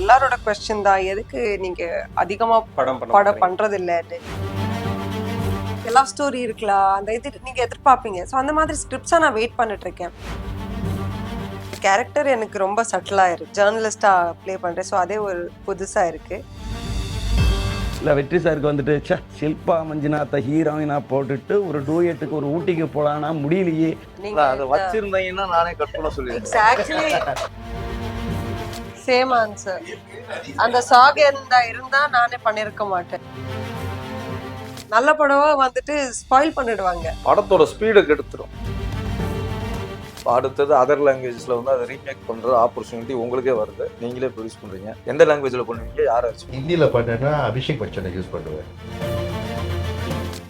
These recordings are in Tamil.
எல்லாரோட கொஸ்டின் தான். எதுக்கு நீங்க அதிகமா படம் படம் பண்றது இல்லன்னு எல்லா ஸ்டோரி இருக்கலாம். அந்த இது நீங்க எதிர்பார்ப்பீங்க. ஸோ அந்த மாதிரி ஸ்கிரிப்ட்ஸா நான் வெயிட் பண்ணிட்டு இருக்கேன் கேரக்டர் எனக்கு ரொம்ப சட்டிலா இருக்கு. ஜேர்னலிஸ்டா ப்ளே பண்றேன். ஸோ அதே ஒரு புதுசா இருக்கு. இல்லை வெற்றி சாருக்கு வந்துட்டு ச்சே ஷில்பா மஞ்சுநாத்தை ஹீரோயினா போட்டுட்டு ஒரு டூயட்டுக்கு ஒரு ஊட்டிக்கு போலான்னா முடியலையே. அதை வச்சிருந்தீங்கன்னா நானே கட் பண்ண சொல்லிடுறேன் சேம் ஆன்சர் அந்த சாங் இருந்தா இருந்தா நானே பண்ணிருக்க மாட்டேன். நல்ல படமா வந்துட்டு ஸ்பாயில் பண்ணிடுவாங்க. படத்தோட ஸ்பீடை கெடுத்துரும். அடுத்தது அதர் லாங்குவேஜஸ்ல வந்து அதை ரீமேக் பண்ற ஆப்பர்ச்சுனிட்டி உங்களுக்கே வருது. நீங்களே ப்ரொடியூஸ் பண்றீங்க. எந்த லாங்குவேஜ்ல பண்ணுவீங்க? யாரை வச்சு? ஹிந்தியில் பண்ணேன்னா அபிஷேக் பச்சனை யூஸ் பண்ணுவேன்.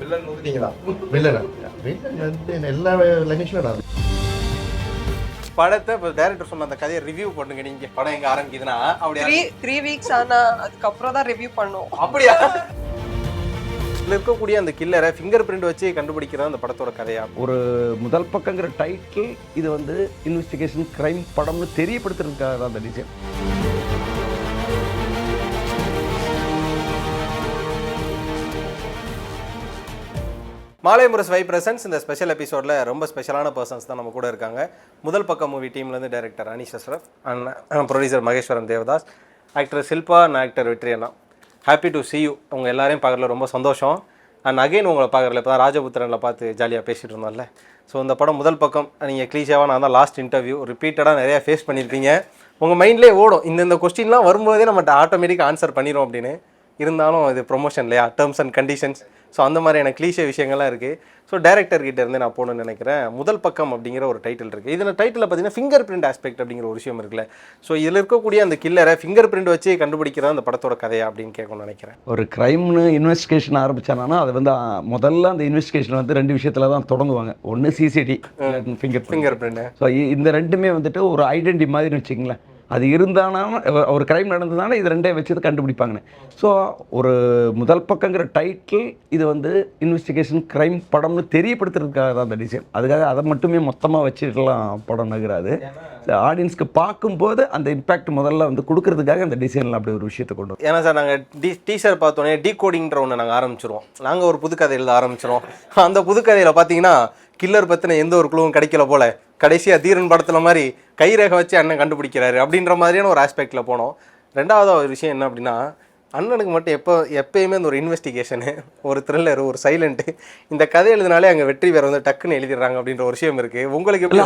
வில்லன் வந்து நீங்க தான் வில்லனா? வில்லன் வந்து எல்லா லாங்குவேஜ்லையும் நான். படத்தை இப்போ டேரக்டர் சொன்ன அந்த கதையை ரிவ்யூ பண்ணுங்க நீங்க. படம் எங்க ஆரம்பிக்குதுன்னா அப்படியா? த்ரீ த்ரீ வீக்ஸ் ஆனா அதுக்கப்புறம் தான் ரிவ்யூ பண்ணுவோம். அப்படியா? இதுல இருக்கக்கூடிய அந்த கில்லரை ஃபிங்கர் பிரிண்ட் வச்சு கண்டுபிடிக்கிறது அந்த படத்தோட கதையா? ஒரு முதல் பக்கங்கிற டைட்டில் இது வந்து இன்வெஸ்டிகேஷன் கிரைம் படம்னு தெரியப்படுத்துறதுக்காக தான் அந்த டிசைன் மாலை முரஸ் வை பிரசன்ஸ் இந்த ஸ்பெஷல் எபிசோடில் ரொம்ப ஸ்பெஷலான பர்சன்ஸ் தான் நம்ம கூட இருக்காங்க. முதல் பக்க movie டீம்லேருந்து director Aneesh Ashraf and producer Maheswaran Devadas actor Shilpa and actor வெற்றியண்ணா happy to see you உங்கள் எல்லாரையும் பார்க்குறதுல ரொம்ப சந்தோஷம். அண்ட் அகைன் உங்களை பார்க்குறதுல இப்போ தான் ராஜபுத்திரனில் பார்த்து ஜாலியாக பேசிகிட்டு இருந்தோம்ல. ஸோ இந்த படம் முதல் பக்கம் நீங்கள் க்ளீஷாவாக நான் தான் லாஸ்ட் இன்டர்வியூ ரிப்பீட்டடாக நிறையா ஃபேஸ் பண்ணியிருப்பீங்க. உங்கள் மைண்ட்லேயே ஓடும். இந்த இந்த கொஸ்டின்லாம் வரும்போதே நம்மகிட்ட ஆட்டோமேட்டிக்காக ஆன்சர் பண்ணிடும் அப்படின்னு. இருந்தாலும் இது ப்ரொமோஷன் இல்லையா டேர்ம்ஸ் அண்ட் கண்டிஷன்ஸ் ஸோ அந்த மாதிரியான கிளீஷே விஷயங்கள்லாம் இருக்குது ஸோ டேரக்டர் கிட்ட இருந்து நான் போகணும்னு நினைக்கிறேன். முதல் பக்கம் அப்படிங்கிற ஒரு டைட்டில் இருக்குது இதில் டைட்டில் பார்த்தீங்கன்னா ஃபிங்கர் பிரிண்ட் ஆஸ்பெக்ட் அப்படிங்கிற ஒரு விஷயம் இருக்குல்ல. ஸோ இதில் இருக்கக்கூடிய அந்த கில்லரை ஃபிங்கர் பிரிண்ட் வச்சு கண்டுபிடிக்கிறது அந்த படத்தோட கதையா அப்படின்னு கேட்கணும்னு நினைக்கிறேன். ஒரு கிரைம்னு இன்வெஸ்டிகேஷன் ஆரம்பிச்சானா அது வந்து முதல்ல அந்த இன்வெஸ்டிகேஷன் வந்து ரெண்டு விஷயத்துல தான் தொடங்குவாங்க. ஒன்று CCTV finger fingerprint so இந்த ரெண்டுமே வந்துட்டு ஒரு ஐடென்டி மாதிரி வச்சுங்களேன் அது இருந்தானா ஒரு கிரைம் நடந்ததுனால இது ரெண்டே வச்சு கண்டுபிடிப்பாங்கன்னு. ஸோ ஒரு முதல் பக்கங்கிற டைட்டில் இது வந்து இன்வெஸ்டிகேஷன் கிரைம் படம்னு தெரியப்படுத்துறதுக்காக தான் அந்த டிசைன் அதுக்காக அதை மட்டுமே மொத்தமாக வச்சுட்டுலாம் படம் நகராது. ஆடியன்ஸ்க்கு பார்க்கும்போது அந்த இம்பேக்ட் முதல்ல வந்து கொடுக்கறதுக்காக அந்த டிசைனில் அப்படி ஒரு விஷயத்தை கொண்டு. ஏன்னா சார் நாங்கள் டி டீசர் பார்த்தோன்னே டீ கோடிங்கிற ஒன்று நாங்கள் ஆரம்பிச்சிருவோம். நாங்கள் ஒரு புதுக்கதை எழுத ஆரம்பிச்சிருவோம். அந்த புதுக்கதையில் பார்த்தீங்கன்னா கில்லர் பற்றின எந்த ஒரு குழுவும் கிடைக்கல போல. கடைசியாக தீரன் படத்தில் மாதிரி கைரேகை வச்சு அண்ணன் கண்டுபிடிக்கிறாரு அப்படின்ற மாதிரியான ஒரு ஆஸ்பெக்டில் போனோம். ரெண்டாவது ஒரு விஷயம் என்ன அப்படின்னா அண்ணனுக்கு மட்டும் எப்போ எப்பயுமே இந்த ஒரு இன்வெஸ்டிகேஷனு ஒரு த்ரில்லர் ஒரு சைலண்ட்டு இந்த கதை எழுதினாலே அங்கே வெற்றி வேறு வந்து டக்குன்னு எழுதிடுறாங்க அப்படின்ற ஒரு விஷயம் இருக்குது உங்களுக்கு எப்படி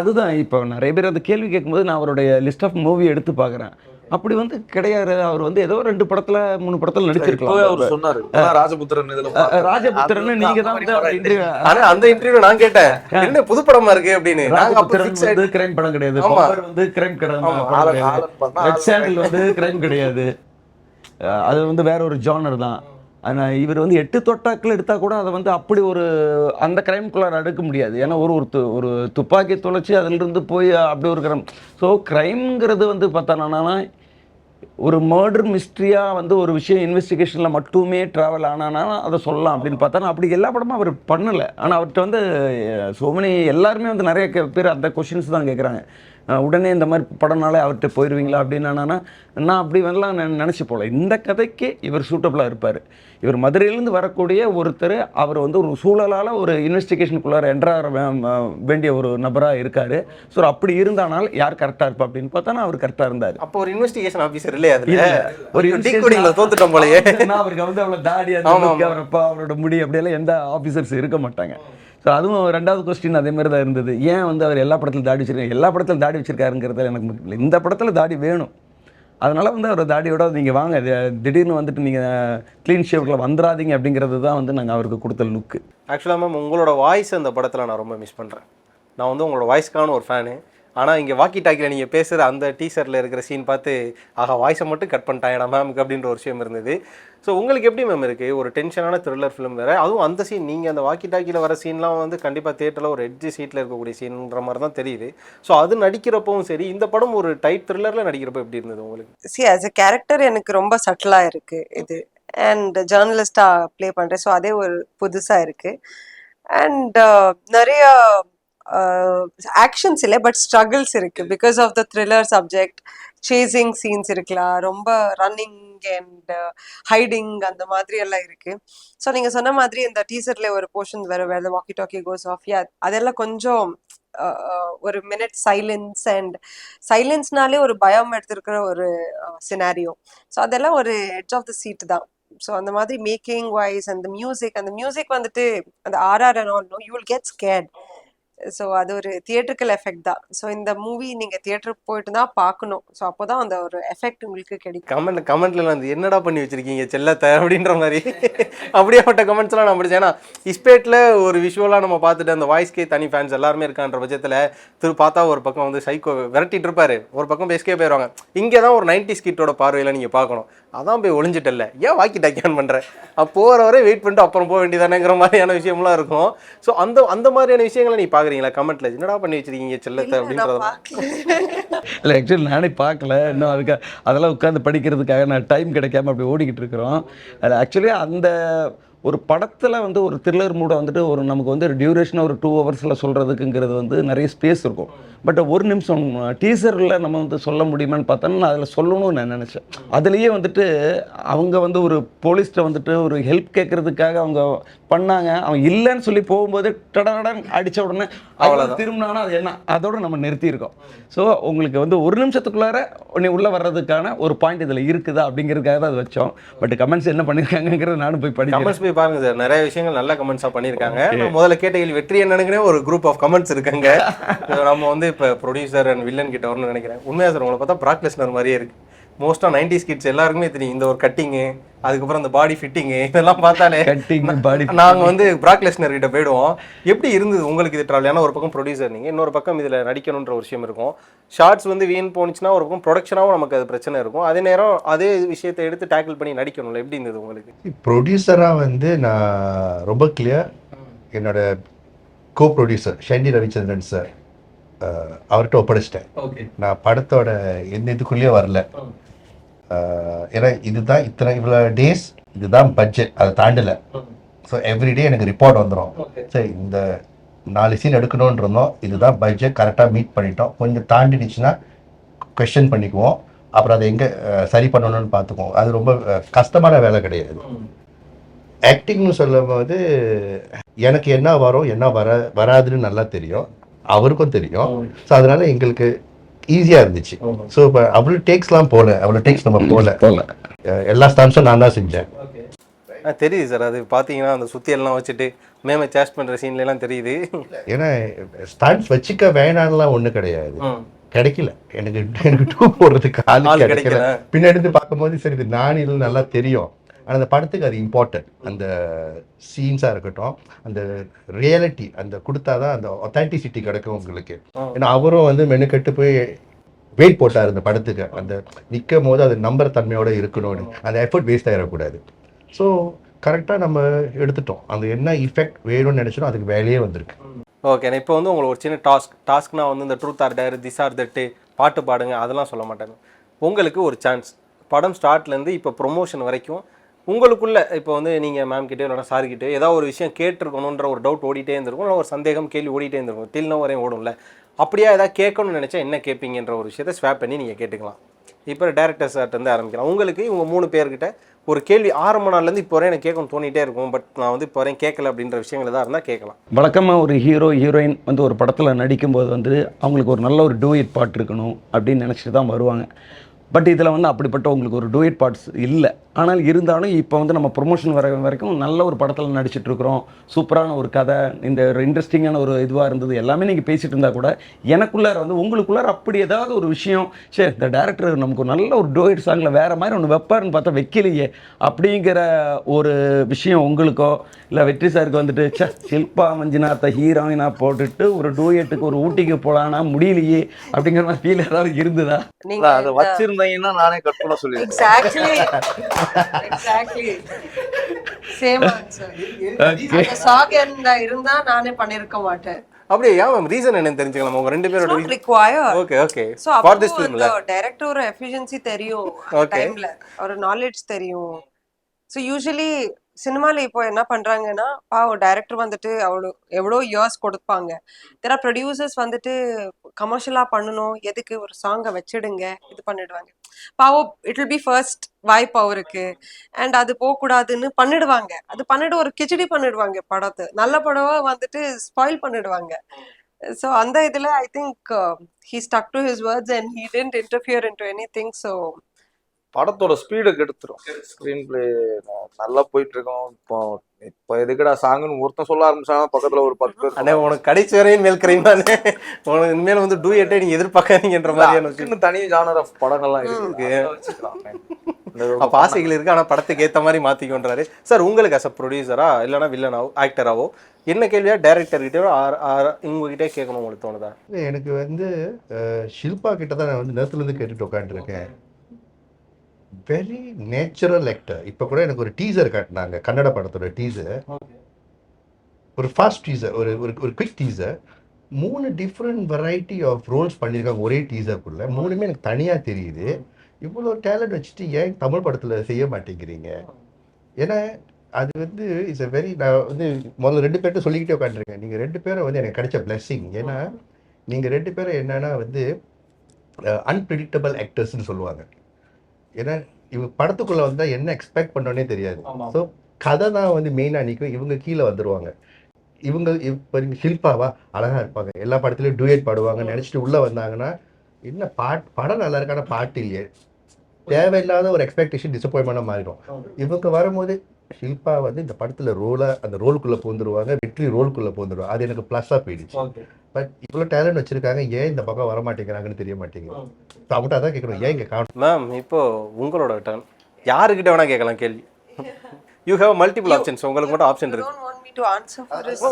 அதுதான் இப்போ நிறைய பேர் அந்த கேள்வி கேட்கும்போது நான் அவருடைய லிஸ்ட் ஆஃப் மூவி எடுத்து பார்க்குறேன். அப்படி வந்து கிடையாது. அவர் வந்து ஏதோ ரெண்டு படத்துல மூணு படத்துல நடிச்சிருக்கலாம் அவர் சொன்னாரு. ராஜபுத்திரன். ராஜபுத்திரன் நீங்க தான் ஆனா அந்த இன்டர்வியூ நான் கேட்டேன் என்ன புது படமா இருக்கு? அப்படின்னு. வந்து கிரைம் படம் கிடையாது. வந்து கிரைம் கிடையாது. வந்து கிரைம் கிடையாது. அது வந்து வேற ஒரு ஜானர் தான். ஆனா இவர் வந்து எட்டு தொட்டாக்கள் எடுத்தா கூட அதை வந்து அப்படி ஒரு அந்த கிரைம்குள்ளார அடுக்க முடியாது. ஏன்னா ஒரு ஒரு து- ஒரு துப்பாக்கி தொலைச்சி அதிலிருந்து போய் அப்படி ஒரு கிரைம் ஸோ கிரைம்ங்கிறது வந்து பார்த்தானா ஒரு மர்டர் மிஸ்ட்ரியாக வந்து ஒரு விஷயம் இன்வெஸ்டிகேஷனில் மட்டுமே ட்ராவல் ஆனானா அதை சொல்லலாம் அப்படின்னு பார்த்தா அப்படி எல்லா படமும் அவர் பண்ணலை. ஆனால் அவர்கிட்ட வந்து சோமனி எல்லாருமே வந்து நிறைய பேர் அந்த கொஷின்ஸ் தான் கேட்குறாங்க உடனே இந்த மாதிரி படம்னாலே அவர்கிட்ட போயிடுவீங்களா அப்படின்னு நான் அப்படி வரலாம் நினச்சி போகல. இந்த கதைக்கு இவர் சூட்டபுளாக இருப்பார். இவர் மதுரையிலேருந்து வரக்கூடிய ஒருத்தர் அவர் வந்து ஒரு சூழலால் ஒரு இன்வெஸ்டிகேஷனுக்குள்ளார என்ட்ராக வேண்டிய ஒரு நபராக இருக்கார். ஸோ அப்படி இருந்தானால் யார் கரெக்டாக இருப்பா அப்படின்னு பார்த்தா அவர் கரெக்டாக இருந்தார். அப்போ ஒரு இன்வெஸ்டிகேஷன் ஆபீசர் இல்லையா. ஒரு தோத்துட்டோம் போலயே. அவருக்கு வந்து அவ்வளோ தாடி. அவரப்பா அவரோட முடி அப்படியெல்லாம் எந்த ஆஃபீஸர்ஸ் இருக்க மாட்டாங்க. ஸோ அதுவும் ரெண்டாவது கொஸ்டின் அதே மாதிரி தான் இருந்தது. ஏன் வந்து அவர் எல்லா படத்திலும் தாடி வச்சிருக்காரு எல்லா படத்தில் தாடி வச்சிருக்காருங்கிறதுல எனக்கு முக்கியம் இல்லை. இந்த படத்தில் தாடி வேணும். அதனால் வந்து அவர் தாடியோட நீங்கள் வாங்க. திடீர்னு வந்துட்டு நீங்கள் க்ளீன் ஷேப்பில் வந்துடாதீங்க அப்படிங்கிறது தான் வந்து நாங்கள் அவருக்கு கொடுத்த லுக்கு ஆக்சுவலாக மேம் உங்களோட வாய்ஸ் அந்த படத்தில் நான் ரொம்ப மிஸ் பண்ணுறேன் நான் வந்து உங்களோட வாய்ஸ்க்கான ஒரு ஃபேனு ஆனால் இங்கே வாக்கி டாக்கியில் நீங்கள் பேசுகிற அந்த டீசரில் இருக்கிற சீன் பார்த்து ஆஹா வாய்ஸை மட்டும் கட் பண்ணிட்டாங்கடா மேம்க்கு அப்படின்ற ஒரு விஷயம் இருந்தது. ஸோ உங்களுக்கு எப்படி மேம் இருக்குது ஒரு டென்ஷனான த்ரில்லர் ஃபிலிம் வேறு. அதுவும் அந்த சீன் நீங்கள் அந்த வாக்கி டாக்கியில் வர சீன்லாம் வந்து கண்டிப்பாக தேட்டரில் ஒரு எட்ஜி சீட்டில் இருக்கக்கூடிய சீன்ன்ற மாதிரி தான் தெரியுது. ஸோ அது நடிக்கிறப்பவும் சரி இந்த படம் ஒரு டைட் த்ரில்லரில் நடிக்கிறப்போ எப்படி இருந்தது உங்களுக்கு? சி ஆஸ் எ கேரக்டர் எனக்கு ரொம்ப சட்டிலாக இருக்குது இது. அண்ட் ஜேர்னலிஸ்டாக ப்ளே பண்ணுறேன் ஸோ அதே ஒரு புதுசாக இருக்குது அண்ட் uh, நிறைய ஆக்ஷன்ஸ் இல்லை பட் ஸ்ட்ரகிள்ஸ் இருக்கு. Because of the thriller subject chasing scenes இருக்கலாம். ரொம்ப ரன்னிங் அண்ட் ஹைடிங் அந்த மாதிரி எல்லாம் இருக்கு. ஸோ நீங்க சொன்ன மாதிரி இந்த டீசர்ல ஒரு போர்ஷன் வேற வேற walkie talkie goes off yeah அதெல்லாம் கொஞ்சம் uh, uh, ஒரு மினிட் சைலன்ஸ் அண்ட் சைலன்ஸ்னாலே ஒரு பயம் எடுத்திருக்கிற ஒரு uh, சினாரியோ ஸோ அதெல்லாம் ஒரு எட்ஜ் ஆஃப் த சீட் தான். ஸோ அந்த மாதிரி மேக்கிங் வைஸ் அந்த மியூசிக் அந்த மியூசிக் வந்துட்டு அந்த RR and all no you will get scared so அது ஒரு தியேட்டருக்கல் எஃபெக்ட் தான். ஸோ இந்த மூவி நீங்கள் தியேட்டருக்கு போயிட்டு தான் பார்க்கணும் ஸோ அப்போ தான் அந்த ஒரு எஃபெக்ட் உங்களுக்கு கிடைக்கும். கமெண்ட் கமெண்ட்ல வந்து என்னடா பண்ணி வச்சிருக்கீங்க செல்லத்தை? அப்படின்ற மாதிரி. அப்படியேப்பட்ட கமெண்ட்ஸ்லாம் நான் படிச்சேன். ஏன்னா இஸ்பேட்டில் ஒரு விஷுவலாக நம்ம பார்த்துட்டு அந்த வாய்ஸ்கே தனி ஃபேன்ஸ் எல்லாருமே இருக்கான்ற பட்சத்தில் திரு பார்த்தா ஒரு பக்கம் வந்து சைக்கோ விரட்டிட்டு இருப்பாரு. ஒரு பக்கம் பேஸ்கே போயிடுவாங்க இங்கே தான் ஒரு நைன்டி ஸ்கிட்டோட பார்வையில் நீங்கள் பார்க்கணும். அதான் போய் ஒளிஞ்சிட்டல ஏன் வாக்கி டாக்கியான் பண்ணுற அப்போ போகிற வரை வெயிட் பண்ணிட்டு அப்புறம் போக வேண்டியதானேங்கிற மாதிரியான விஷயம்லாம் இருக்கும். ஸோ அந்த அந்த மாதிரியான விஷயங்களை நீ பார்க்குறீங்களா கமெண்ட்ல என்னடா பண்ணி வச்சிருக்கீங்க செல்லத்தை அப்படின்றத. இல்லை ஆக்சுவலி நானே பார்க்கல இன்னும் அதுக்கு அதெல்லாம் உட்காந்து படிக்கிறதுக்காக நான் டைம் கிடைக்காம அப்படி ஓடிக்கிட்டு இருக்கிறோம். அதில் ஆக்சுவலி அந்த ஒரு படத்தில் வந்து ஒரு த்ரில்லர் மூடை வந்துட்டு ஒரு நமக்கு வந்து டியூரேஷன் ஒரு டூ ஹவர்ஸில் சொல்கிறதுக்குங்கிறது வந்து நிறைய ஸ்பேஸ் இருக்கும். பட் ஒரு நிமிஷம் டீசரில் நம்ம வந்து சொல்ல முடியுமான்னு பார்த்தோன்னா நான் அதில் சொல்லணும்னு நான் நினச்சேன். அதுலேயே வந்துட்டு அவங்க வந்து ஒரு போலீஸ்கிட்ட வந்துட்டு ஒரு ஹெல்ப் கேட்கறதுக்காக அவங்க பண்ணாங்க. அவன் இல்லைன்னு சொல்லி போகும்போது டடடன் அடித்த உடனே அவ்வளோ திரும்பினானா அது என்ன? அதோட நம்ம நிறுத்தியிருக்கோம். ஸோ உங்களுக்கு வந்து ஒரு நிமிஷத்துக்குள்ளார நீ உள்ளே வர்றதுக்கான ஒரு பாயிண்ட் இதில் இருக்குதா அப்படிங்கிறதுக்காக தான் அது வச்சோம். பட் கமெண்ட்ஸ் என்ன பண்ணியிருக்காங்கங்கிறத நானும் போய் படிக்கிறேன். கமெண்ட்ஸ் போய் பாருங்க சார். நிறைய விஷயங்கள் நல்ல கமெண்ட்ஸாக பண்ணியிருக்காங்க முதல்ல கேட்ட வெற்றி என்னனுங்கனே ஒரு குரூப் ஆஃப் கமெண்ட்ஸ் இருக்காங்க. நம்ம வந்து இப்போ ப்ரொடியூசர் அண்ட் வில்லன் கிட்ட வரணும்னு நினைக்கிறேன். உண்மையா சார் உங்களை பார்த்தா ப்ராக் லெஸ்னர் மாதிரியே இருக்கு. மோஸ்ட்டாக நைன்டி கிட்ஸ் எல்லாருக்குமே தெரியும். இந்த ஒரு கட்டிங்கு அதுக்கப்புறம் இந்த பாடி ஃபிட்டிங்கு இதெல்லாம் பார்த்தாலே கட்டிங் பாடி நாங்க வந்து ப்ராக் லெஸ்னர் கிட்ட போயிடுவோம். எப்படி இருந்தது உங்களுக்கு இது ட்ராவல் ஏன்னா ஒரு பக்கம் ப்ரொடியூசர் நீங்க இன்னொரு பக்கம் இதுல நடிக்கணுன்ற ஒரு விஷயம் இருக்கும். ஷார்ட்ஸ் வந்து வீண் போனுச்சுன்னா ஒரு பக்கம் ப்ரொடக்ஷனாகவும் நமக்கு அது பிரச்சனை இருக்கும். அதே நேரம் அதே விஷயத்தை எடுத்து டேக்கிள் பண்ணி நடிக்கணும்ல. எப்படி இருந்தது உங்களுக்கு? ப்ரொடியூசராக வந்து நான் ரொம்ப கிளியர் என்னோட co producer Shandy Ravichandran sir அவர்கிட்ட ஒப்படைச்சிட்டேன். நான் படத்தோட எந்த இதுக்குள்ளேயே வரல. ஏன்னா இதுதான் இத்தனை இவ்வளோ டேஸ் இதுதான் பட்ஜெட் அதை தாண்டல. ஸோ எவ்ரிடே எனக்கு ரிப்போர்ட் வந்துடும் சரி இந்த நாலு சீன் எடுக்கணும்னு இருந்தோம். இதுதான் பட்ஜெட் கரெக்டாக மீட் பண்ணிட்டோம். கொஞ்சம் தாண்டிடுச்சுன்னா கொஷன் பண்ணிக்குவோம். அப்புறம் அதை எங்கே சரி பண்ணணும்னு பார்த்துக்குவோம். அது ரொம்ப கஷ்டமான வேலை கிடையாது. ஆக்டிங்னு சொல்லும் போது எனக்கு என்ன வரும் என்ன வர வராதுன்னு நல்லா தெரியும். அவருக்கும் தெரியும். ஸோ அதனால எங்களுக்கு ஈஸியாக இருந்துச்சு. ஸோ இப்போ அவ்வளோ டேக்ஸ்லாம் போகல அவ்வளோ டேக்ஸ் நம்ம போகல எல்லா ஸ்டான்ஸும் நான் தான் செஞ்சேன். ஆ, தெரியுது சார். அது பார்த்தீங்கன்னா அந்த சுத்தி எல்லாம் வச்சுட்டு மேமே சேஸ் பண்ற சீன்ல எல்லாம் தெரியுது. ஏன்னா ஸ்டான்ஸ் வச்சுக்க வேணாம்லாம் ஒன்றும் கிடையாது. கிடைக்கல. எனக்கு எனக்கு டூ போடுறதுக்கு ஆள் கிடைக்கல. பின்னாடி இருந்து பார்க்கும்போது சரி இது நானில் நல்லா தெரியும். ஆனால் அந்த படத்துக்கு அது இம்பார்ட்டன்ட் அந்த சீன்ஸாக இருக்கட்டும் அந்த ரியாலிட்டி அந்த கொடுத்தாதான் அந்த ஒத்தன்டிசிட்டி கிடைக்கும் உங்களுக்கு. ஏன்னா அவரும் வந்து மெனுக்கட்டு போய் வெயிட் போட்டார் அந்த படத்துக்கு. அந்த நிற்கும் போது அது நம்பர் தன்மையோட இருக்கணும்னு அந்த எஃபர்ட் வேஸ்ட் ஆகிடக்கூடாது ஸோ கரெக்டாக நம்ம எடுத்துட்டோம். அந்த என்ன இஃபெக்ட் வேணும்னு நினச்சோம் அதுக்கு வேலையே வந்திருக்கு. ஓகே இப்போ வந்து உங்களுக்கு ஒரு சின்ன டாஸ்க் டாஸ்க்னா வந்து இந்த truth or dare this or that பாட்டு பாடுங்க அதெல்லாம் சொல்ல மாட்டாங்க உங்களுக்கு ஒரு சான்ஸ் படம் ஸ்டார்ட்லேருந்து இப்போ ப்ரொமோஷன் வரைக்கும் உங்களுக்குள்ள இப்போ வந்து நீங்கள் மேம் கிட்டே இல்லைனா சார் கிட்டே ஏதாவது ஒரு விஷயம் கேட்டிருக்கணுன்ற ஒரு டவுட் ஓடிட்டே இருந்திருக்கும் இல்லை ஒரு சந்தேகம் கேள்வி ஓடிட்டே இருந்திருக்கும் டில் வரையும் ஓடும்ல? அப்படியா ஏதாவது கேட்கணும்னு நினச்சா என்ன கேட்பீங்கன்ற ஒரு விஷயத்தை ஸ்வாப் பண்ணி நீங்கள் கேட்டுக்கலாம். இப்போ டேரக்டர் சார்ட்ட இருந்து ஆரம்பிக்கலாம். உங்களுக்கு இவங்க மூணு பேர்கிட்ட ஒரு கேள்வி ஆரம்ப நாள்லேருந்து இப்போ வரையும் எனக்கு கேட்கணும் தோணிகிட்டே இருக்கும் பட் நான் வந்து இப்போ வரையும் கேட்கல அப்படின்ற விஷயங்கள் எதாவது இருந்தால் கேட்கலாம். வழக்கமாக ஒரு ஹீரோ ஹீரோயின் வந்து ஒரு படத்தில் நடிக்கும்போது வந்து அவங்களுக்கு ஒரு நல்ல ஒரு டூ இட் பாட் இருக்கணும் அப்படின்னு நினச்சிட்டு தான் வருவாங்க. பட் இதில் வந்து அப்படிப்பட்ட உங்களுக்கு ஒரு டூயட் பார்ட்ஸ் இல்லை. ஆனால் இருந்தாலும் இப்போ வந்து நம்ம ப்ரொமோஷன் வர வரைக்கும் நல்ல ஒரு படத்தில் நடிச்சிட்டு இருக்கிறோம். சூப்பரான ஒரு கதை இந்த ஒரு இன்ட்ரெஸ்டிங்கான ஒரு இதுவாக இருந்தது எல்லாமே நீங்கள் பேசிட்டு இருந்தால் கூட எனக்குள்ளார வந்து உங்களுக்குள்ளார அப்படி ஏதாவது ஒரு விஷயம் சரி இந்த டேரக்டர் நமக்கு ஒரு நல்ல ஒரு டூயட் சாங்கில் வேறு மாதிரி ஒன்று வைப்பாருன்னு பார்த்தா வைக்கலையே அப்படிங்கிற ஒரு விஷயம் உங்களுக்கோ இல்லை வெற்றி சாருக்கு வந்துட்டு ச்சே ஷில்பா மஞ்சுநாத்தை ஹீரோயினாக போட்டுட்டு ஒரு டூயட்டுக்கு ஒரு ஊட்டிக்கு போகலான்னா முடியலையே அப்படிங்கிற மாதிரி ஃபீல் ஏதாவது இருந்ததா? நீங்க அதை வச்சிருந்தீங்கன்னா நானே கட் பண்ண சாங் இருந்தா நானே பண்ணிருக்க மாட்டேன். அப்படியே ஏன் மேம் ரீசன் என்னன்னு தெரிஞ்சுக்கலாம். உங்க ரெண்டு பேரோட require okay okay so for this ஃபிலிம்ல director ஒரு எஃபிஷியன்சி தெரியும். டைம்ல ஒரு நாலேஜ் தெரியும். ஸோ யூஸ்வலி சினிமால இப்போ என்ன பண்றாங்கன்னா பாவம் டைரக்டர் வந்துட்டு அவ்வளோ எவ்வளோ இயர்ஸ் கொடுப்பாங்க. தெர் ப்ரொடியூசர்ஸ் வந்துட்டு கமர்ஷியலா பண்ணணும். எதுக்கு ஒரு சாங்கை வச்சிடுங்க. இது பண்ணிடுவாங்க. பாவம் இட் வில் பி ஃபர்ஸ்ட் வாய்ப்பு அவருக்கு. அண்ட் அது போகக்கூடாதுன்னு பண்ணிடுவாங்க. அது பண்ணிட்டு ஒரு கிச்சடி பண்ணிடுவாங்க படத்தை. நல்ல படமா வந்துட்டு ஸ்பாயில் பண்ணிடுவாங்க. ஸோ அந்த இதுல I think he stuck to his words and he tend interfere in to any thing so படத்தோட ஸ்பீடை கெடுத்துரும். ஸ்க்ரீன் பிளே நல்லா போயிட்டு இருக்கோம் இப்போ இப்போ எதுக்குடா சாங்குன்னு ஒருத்தன் சொல்ல ஆரம்பிச்சாங்க பக்கத்துல ஒரு பத்து பேர் அண்ணே உனக்கு கடைசி வரையும் மேல் கிரைம் தானே? உனக்கு இனிமேல் வந்து டூயட்டே நீங்க எதிர்பார்க்காதீங்கன்ற மாதிரியான விஷயம். அதுக்குன்னு தனி ஜானர் ஆஃப் படங்கள்லாம் இருக்கு. அப்ப ஆசைகள் இருக்கு ஆனா படத்துக்கு ஏத்த மாதிரி மாத்திக்கொன்றாரு. சார் உங்களுக்கு அஸ் அ ப்ரொடியூசரா இல்லைன்னா வில்லனாவோ ஆக்டராவோ என்ன கேள்வியா? டேரக்டர் கிட்டயோ உங்ககிட்டே கேட்கணும் உங்களுக்கு தோணுதா? எனக்கு வந்து ஷில்பா கிட்ட தான் நான் வந்து நேரத்துலேருந்து கேட்டுட்டு உட்காந்துருக்கேன் வெரி நேச்சுரல் ஆக்டர் இப்போ கூட எனக்கு ஒரு டீசர் காட்டினாங்க. கன்னட படத்தோட டீசர் ஒரு ஃபாஸ்ட் டீசர் ஒரு ஒரு குவிக் டீசர் மூணு டிஃப்ரெண்ட் வெரைட்டி ஆஃப் ரோல்ஸ் பண்ணியிருக்காங்க ஒரே டீசருக்குள்ள மூணுமே எனக்கு தனியாக தெரியுது. இவ்வளோ டேலண்ட் வச்சுட்டு ஏன் தமிழ் படத்தில் செய்ய மாட்டேங்கிறீங்க? ஏன்னா அது வந்து இட்ஸ் a வெரி நான் வந்து முதல்ல ரெண்டு பேர்ட்ட சொல்லிக்கிட்டே உட்காந்துருக்கேன் நீங்கள் ரெண்டு பேரும் வந்து எனக்கு கிடைச்ச blessing. ஏன்னா நீங்கள் ரெண்டு பேரும் என்னன்னா வந்து அன்பிரிடிக்டபிள் ஆக்டர்ஸ்னு சொல்லுவாங்க. ஏன்னா இவங்க படத்துக்குள்ளே வந்தால் என்ன எக்ஸ்பெக்ட் பண்ணோன்னே தெரியாது. ஸோ கதை தான் வந்து மெயினாக நிற்கும் இவங்க கீழே வந்துடுவாங்க இவங்க இப்போ ஷில்பாவா? அழகா இருப்பாங்க. எல்லா படத்துலையும் டூயட் பாடுவாங்க நினச்சிட்டு உள்ளே வந்தாங்கன்னா என்ன பாட் படம் நல்லா இருக்கான பாட்டு இல்லையே. தேவையில்லாத ஒரு எக்ஸ்பெக்டேஷன் டிசப்பாயின்மெண்ட்டாக மாறிடும். இவங்க வரும்போது ஷில்பா வந்து இந்த படத்தில் ரோலாக அந்த ரோலுக்குள்ளே பூந்துருவாங்க வெற்றி ரோலுக்குள்ளே பூந்துருவாங்க அது எனக்கு ப்ளஸ்ஸாக போயிடுச்சு. பட் இவ்வளோ டேலண்ட் வச்சிருக்காங்க ஏன் இந்த பக்கம் வர மாட்டேங்கிறாங்கன்னு தெரிய மாட்டேங்குது. ஸோ அவங்கள்ட்ட அதான் கேட்கணும் ஏன் இங்கே காணும்? மேம் இப்போ உங்களோட டர்ன் யாருக்கிட்ட வேணா கேட்கலாம் கேள்வி? யூ ஹேவ் மல்டிபிள் ஆப்ஷன்ஸ் உங்களுக்கு மட்டும் ஆப்ஷன் இருக்கு. don't want me to answer for this.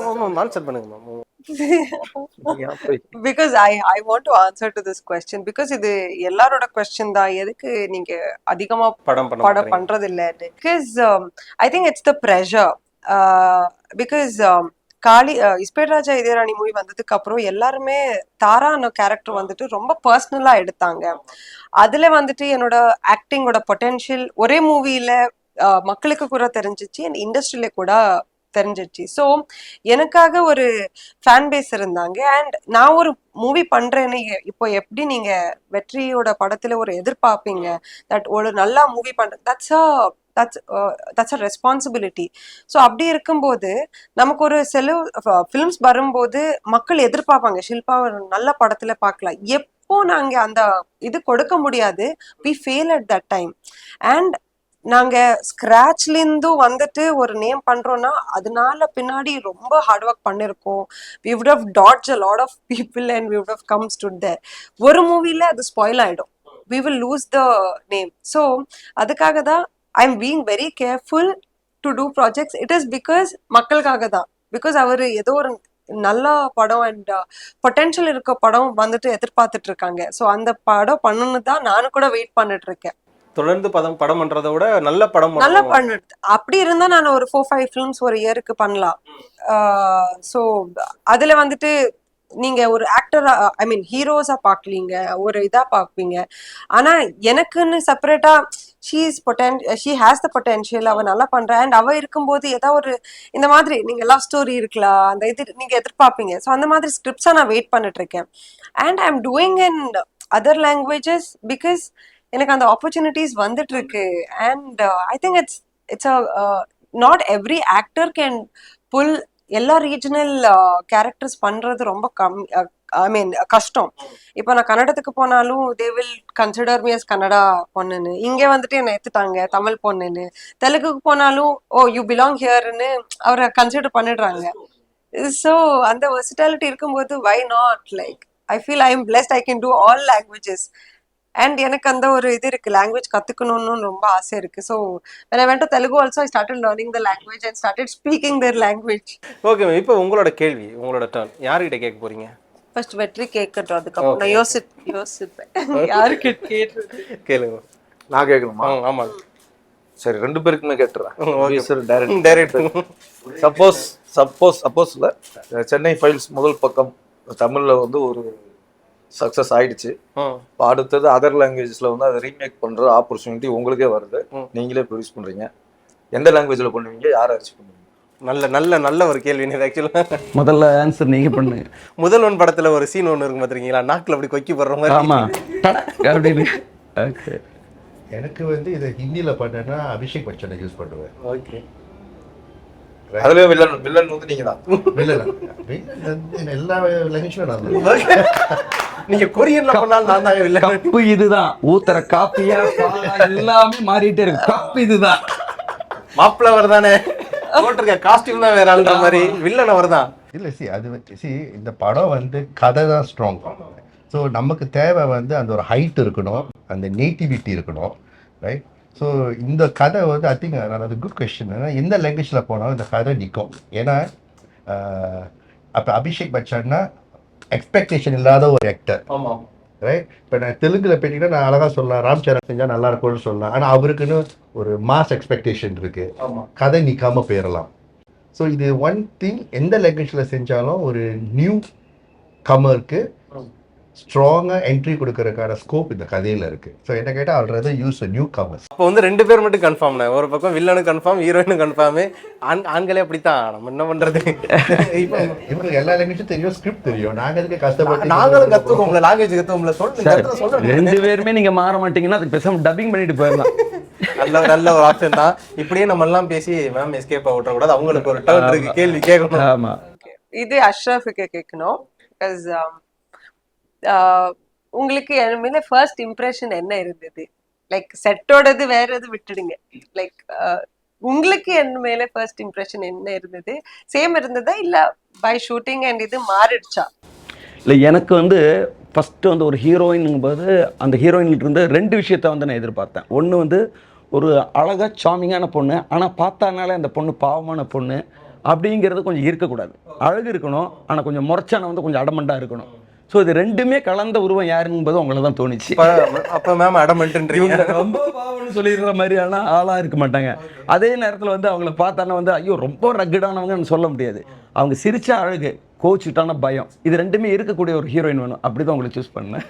Answer பண்ணுங்க ma'am because I I want to answer to this question. Because இது எல்லாரோட கொஸ்டின் தான். எதுக்கு நீங்க அதிகமா படம் படம். பண்றது இல்லன்னு because I think it's the pressure because Kaali Ispade Raja Idhayarani movie வந்ததுக்கு அப்புறம் எல்லாருமே தாரான கேரக்டர் வந்துட்டு ரொம்ப பர்சனலா எடுத்தாங்க. அதுல வந்துட்டு என்னோட ஆக்டிங்கோட பொட்டென்ஷியல் ஒரே மூவில மக்களுக்கு கூட தெரிஞ்சிச்சு. அண்ட் இண்டஸ்ட்ரியில கூட தெரிஞ்சிச்சு ஸோ எனக்காக ஒரு ஃபேன் பேஸ் இருந்தாங்க. அண்ட் நான் ஒரு மூவி பண்றேன்னு இப்போ எப்படி நீங்க வெற்றியோட படத்துல ஒரு எதிர்பார்ப்பீங்க? தட் ஒரு நல்லா மூவி பண்ற that's a that's that's a responsibility so அப்படி இருக்கும்போது நமக்கு ஒரு செலவு ஃபிலிம்ஸ் வரும்போது மக்கள் எதிர்பார்ப்பாங்க. ஷில்பா ஒரு நல்ல படத்துல பார்க்கலாம். எப்போ நாங்க அந்த இது கொடுக்க முடியாது. We fail at that time and நாங்க ஸ்கிராச்ல இருந்து வந்துட்டு ஒரு நேம் பண்றோம்னா அதனால பின்னாடி ரொம்ப ஹார்ட் ஒர்க் பண்ணிருக்கோம். We would have doubts a lot of people and we would have comes to there ஒரு மூவில அது ஸ்பாயில் ஆயிடும். We will lose the name so அதுக்காக தான் I am being very careful to do projects it is because மக்களுக்காக தான். பிகாஸ் அவர் ஏதோ ஒரு நல்ல படம் அண்ட் பொட்டென்ஷியல் uh, இருக்க படம் வந்துட்டு எதிர்பார்த்துட்டு இருக்காங்க. ஸோ அந்த படம் பண்ணணும் தான் நானும் கூட வெயிட் பண்ணிட்டு இருக்கேன். தொடர்ந்து படம் படம் பண்றதை விட நல்ல படம் நல்லா. பண்ணுது அப்படி இருந்தா நான் ஒரு ஃபோர் ஃபைவ் ஃபிலிம்ஸ் ஒரு இயருக்கு பண்ணலாம். ஸோ அதுல வந்துட்டு நீங்க ஒரு ஆக்டரா ஐ மீன் ஹீரோஸா பார்க்கலீங்க ஒரு இதா பார்ப்பீங்க. ஆனா எனக்குன்னு செப்பரேட்டா she's poten she has the potential அவ நல்லா பண்றா அண்ட் அவ இருக்கும்போது ஏதாவது ஒரு இந்த மாதிரி நீங்க லவ் ஸ்டோரி இருக்கலாம் அந்த இது நீங்க எதிர்பார்ப்பீங்க. ஸோ அந்த மாதிரி ஸ்கிரிப்ட்ஸா நான் வெயிட் பண்ணிட்டு இருக்கேன். And I am doing in other languages because எனக்கு அந்த ஆப்பர்ச்சுனிட்டிஸ் வந்துட்டு இருக்கு and I think it's it's a not every actor can pull எல்லா ரீஜனல் கேரக்டர்ஸ் uh, பண்றது ரொம்ப come uh, I mean uh, கஷ்டம். இப்போ நான் கன்னடத்துக்கு போனாலும் they will consider me as Kannada பொண்ணுன்னு. இங்கே வந்துட்டு என்னை எடுத்துட்டாங்க தமிழ் பொண்ணுன்னு. தெலுங்குக்கு போனாலும் ஓ யூ பிலாங் ஹியர்னு அவரை கன்சிடர் பண்ணிடுறாங்க. ஸோ அந்த வெர்சிட்டாலிட்டி இருக்கும்போது why not like I feel I am blessed I can do all languages and எனக்கு அந்த ஒரு இது இருக்கு லாங்குவேஜ் கத்துக்கணும்னு ரொம்ப ஆசை இருக்கு. So when I went to Telugu also I started learning the language and started speaking their language. Okay ma'am இப்போ உங்களோட கேள்வி உங்களோட டர்ன் யார்கிட்ட கேட்க போறீங்க? ஃபர்ஸ்ட் வெற்றி கேட்கட்டும் அதுக்கப்புறம் நான் யோசி யோசிப்பேன். யாருக்கு கேட்டுறது கேளுங்க. நான் கேட்கணுமா? ஆ, ஆமா. சரி ரெண்டு பேருக்குமே கேட்டுறேன். Sir direct direct suppose suppose சப்போஸ்ல Chennai files முதல் பக்கம் தமிழ்ல வந்து ஒரு சக்சஸ் ஆயிடுச்சு. இப்போ அடுத்தது அதர் லாங்குவேஜஸ்ல வந்து அதை ரீமேக் பண்ற ஆப்பர்ச்சுனிட்டி உங்களுக்கே வருது. நீங்களே ப்ரொடியூஸ் பண்றீங்க. எந்த லாங்குவேஜ்ல பண்ணுவீங்க? யாரை அரிச்சு பண்ணுவீங்க? நல்ல நல்ல நல்ல ஒரு கேள்வி இது ஆக்சுவலாக முதல்ல ஆன்சர் நீங்க பண்ணுங்க முதல் ஒன் படத்துல ஒரு சீன் ஒன்று இருக்கும் பார்த்துருக்கீங்களா நாக்கில் அப்படி கொக்கி போடுற மாதிரி. ஆமா. டடக் அப்படின்னு. ஓகே எனக்கு வந்து இதை ஹிந்தியில் பண்ணேன்னா அபிஷேக் பச்சனை யூஸ் பண்ணுவேன். ஓகே அதுலயே வில்லன் வில்லன் வந்து நீங்க தான் வில்லன் எல்லா லாங்குவேஜ்லையும் நான் நீங்க கொரியன்ல பண்ணாலும் நான் தாங்க இல்லை. கப்பு இதுதான். ஊத்துற காப்பியா பாலா எல்லாமே மாறிட்டே இருக்கு. கப்பு இதுதான். மாப்பிள்ள அவர் தானே. போட்டிருக்க காஸ்டியூம் தான் வேற ஆளுன்ற மாதிரி. வில்லன் அவர் தான். இல்லை சி அது சி இந்த படம் வந்து கதை தான் ஸ்ட்ராங் ஸோ நமக்கு தேவை வந்து அந்த ஒரு ஹைட் இருக்கணும் அந்த நேட்டிவிட்டி இருக்கணும் ரைட் ஸோ இந்த கதை வந்து ஐ திங்க் அது குட் கொஸ்டின் ஏன்னா எந்த லாங்குவேஜில் போனாலும் இந்த கதை நிற்கும் ஏன்னா அப்போ அபிஷேக் பச்சன்னா எக்ஸ்பெக்டேஷன் இல்லாத ஒரு ஆக்டர் ரைட் இப்போ நான் தெலுங்குல போயிட்டீங்கன்னா நான் அழகாக சொல்லலாம். ராம் சரண் செஞ்சால் நல்லா இருக்கும்னு சொல்லலாம். ஆனால் அவருக்குன்னு ஒரு மாஸ் எக்ஸ்பெக்டேஷன் இருக்கு. கதை நிற்காம போயிடலாம் ஸோ இது ஒன் திங் எந்த லாங்குவேஜில் செஞ்சாலும் ஒரு நியூ கமருக்கு ஸ்ட்ராங்காக என்ட்ரி கொடுக்கறதுக்கான ஸ்கோப் இந்த கதையில் இருக்கு. ஸோ என்ன கேட்டால் அவர் யூஸ் நியூ கமர்ஸ் அப்போ வந்து ரெண்டு பேர் மட்டும் கன்ஃபார்ம் ஒரு பக்கம் வில்லனும் கன்ஃபார்ம் ஹீரோயினும் கன்ஃபார்ம் ஆண் ஆண்களே அப்படித்தான். நம்ம என்ன பண்றது? இப்போ இவங்களுக்கு எல்லா லாங்குவேஜும் தெரியும் ஸ்கிரிப்ட் தெரியும். நாங்கள் எதுக்கு கஷ்டப்பட்டு நாங்களும் கத்துக்கோம் உங்களை லாங்குவேஜ் கத்துவோம்ல சொல்லுங்க சொல்லுங்க ரெண்டு பேருமே நீங்க மாற மாட்டீங்கன்னா அதுக்கு பேசாம டப்பிங் பண்ணிட்டு போயிடலாம். நல்ல நல்ல ஒரு ஆப்ஷன் தான். இப்படியே நம்ம எல்லாம் பேசி மேம் எஸ்கேப் விட்டுற கூடாது அவங்களுக்கு ஒரு டர்ன் இருக்கு. கேள்வி கேட்கணும். ஆமா. இது அஷ்ரஃபுக்கு கேட்கணும். பிகாஸ் உங்களுக்கு என் மேல ஃபர்ஸ்ட் இம்ப்ரெஷன் என்ன இருந்தது? லைக் செட்டோடது வேற எது விட்டுடுங்க. லைக் உங்களுக்கு என் மேல ஃபர்ஸ்ட் இம்ப்ரெஷன் என்ன இருந்தது? சேம் இருந்ததா? இல்ல பை ஷூட்டிங் அண்ட் இது மாறிடுச்சா? இல்லை எனக்கு வந்து ஃபஸ்ட்டு வந்து ஒரு ஹீரோயினுங்கும் போது அந்த ஹீரோயின்கிட்ட இருந்து ரெண்டு விஷயத்த வந்து நான் எதிர்பார்த்தேன். ஒன்று வந்து ஒரு அழகாக சாமிங்கான பொண்ணு ஆனால் பார்த்தானாலே அந்த பொண்ணு பாவமான பொண்ணு அப்படிங்கிறது கொஞ்சம் இருக்கக்கூடாது. அழகு இருக்கணும் ஆனால் கொஞ்சம் முறைச்சான வந்து கொஞ்சம் அடமண்டாக இருக்கணும். ஸோ இது ரெண்டுமே கலந்த உருவம் யாருங்கும்போது உங்களை தான் தோணுச்சு. அப்ப- அப்ப மேம் அடமெண்ட்ன்றீங்க ரொம்ப பாவம்னு சொல்லிடுற மாதிரியான ஆளாக இருக்க மாட்டாங்க. அதே நேரத்தில் வந்து அவங்கள பார்த்தானா வந்து ஐயோ ரொம்ப ரக்கடானவங்கன்னு சொல்ல முடியாது. அவங்க சிரிச்ச அழகு கோச்சுட்டான பயம் இது ரெண்டுமே இருக்கக்கூடிய ஒரு ஹீரோயின் வேணும். அப்படி தான் உங்களை சூஸ் பண்ணேன்.